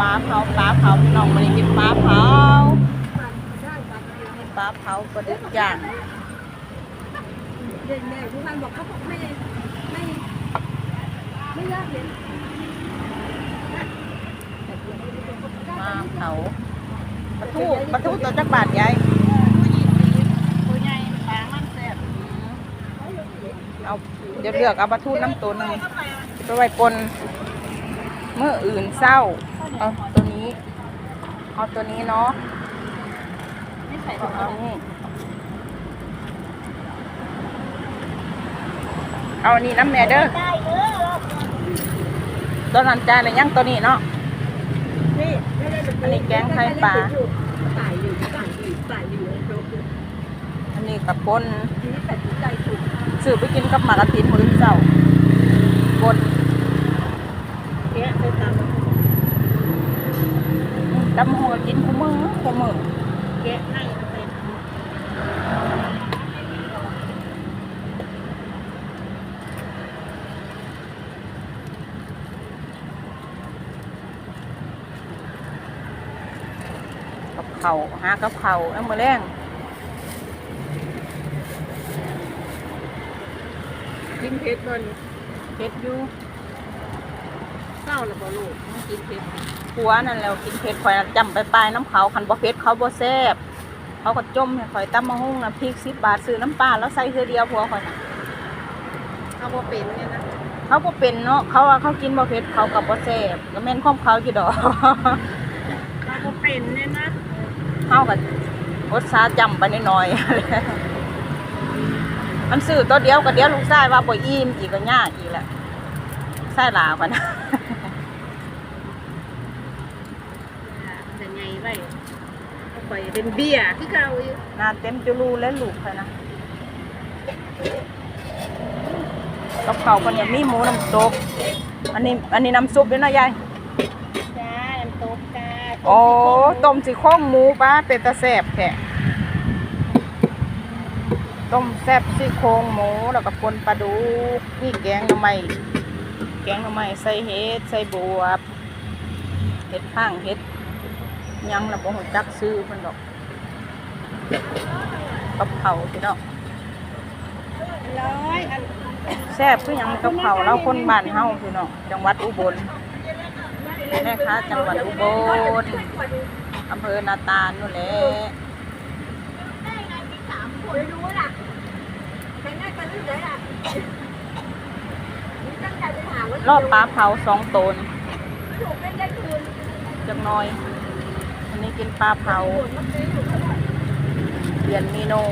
ปลาเผาปลาเผาพี่น้องมากินปลาเผาปลาเผาปลาดุกย่างเด็กแม่ทุกท่านบอกเขาบอกไม่ไม่ไม่ยากเลยปลาเผาปลาทูปลาทูตัวจักบาทใหญ่ตัวใหญ่ปลามันแซ่บเอาเดี๋ยวเลือกเอาปลาทูน้ำตัวหนึงไปไว้ปน เมื่ออื่นเศร้า เอาตัวนี้ เอาตัวนี้เนาะไม่ใส่ตัวนี้เอาอันนี้น้ำแม่เด้อตัวนั้นจานเลยยังตัวนี้เนาะนี่อันนี้แกงไข่ปลาอันนี้กับปนนี้ตัดสินใจถูกซื้อไปกินกับหมากกะทินมือเช้าปน แกะไปตาม ตำหัวกินคู่มือคู่มือแกะให้เป็นกับเขาวหากับเขาเอามือแรงกินเพชรบนเผ็ดอยู่ เศร้าแล้วบ่ลูกไม่กินเพชรผัวนั่นแหล้วกินเผ็ดข่อยน่ะจำไปปลายน้ำเขาคันบ่เผ็ดเขาบ่แซ่บเขาก็จมให้ข่อยตำมะฮุ่งน่ะพริก10บาทซื้อน้ำปลาแล้วใส่เทื่อเดียวผัวข่อยน่ะเอาบ่เป็นเนี่ยนะเขาบ่เป็นเนาะเขาว่าเขากินบ่เผ็ดเขาก็บ่แซ่บก็แม่นความเขาอยู่ดอก เอาบ่เป็นเนี่ยนะเฮาก็อดสาจำไปหน่อยๆ มันซื้อตัวเดียวก็เดียวลูกชายว่าบ่อิ่มอีกก็ยากอีกแหละใส่หลากันนะ จะ ไงไว้เอาไปเป็นเบี้ยคือเก่าอยู่หน้าเต็มจุลูและลูกเลยนะกับเขาวคนนี้มีหมูน้ำตกอันนี้อันนี้น้ำซุปด้วยนะยายจ้าน้ำตกจ้าโอ้ต้มสีโครงหมูป้าเป็นตะแสบแค่ต้มแซ่บซี่โครงหมูแล้วก็ปนปลาดุกนี่แกงหน่อไม้แกงหน่อไม้ใส่เห็ดใส่บวบเห็ดข้างเห็ดห ยังระบบหัวจักซื้อมันดอกกับเขาพี่น้องร้อยอันแซ่บคือหยังกับเขาวเราคนบ้านเฮาพี่น้องจังหวัดอุบลแม่ค้าจังหวัดอุบลอำเภอนาตาลนู่นแหละไม่รู้ล่ะใครน่าจะรู้เลยล่ะตั้งใจไปหารอบปลาเผาสองตนถูกไม่ได้คืนจังน้อย อันนี้กินปลาเผา เปลี่ยนเมนู